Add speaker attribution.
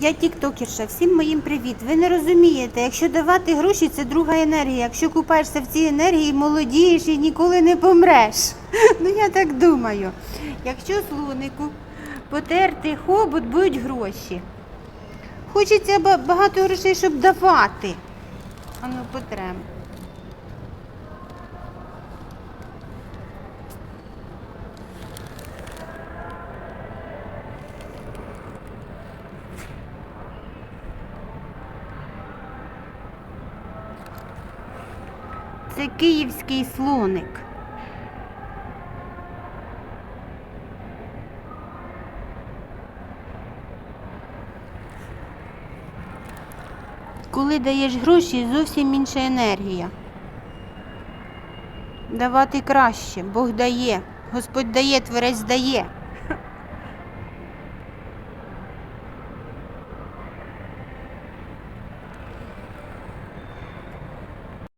Speaker 1: Я тіктокерша, всім моїм привіт. Ви не розумієте, якщо давати гроші, це друга енергія. Якщо купаєшся в цій енергії, молодієш і ніколи не помреш. Ну я так думаю. Якщо слонику потерти хобот, будуть гроші. Хочеться багато грошей, щоб давати. А ну потрем. Це київський слоник. Коли даєш гроші, зовсім інша енергія. Давати краще, Бог дає, Господь дає, Творець дає.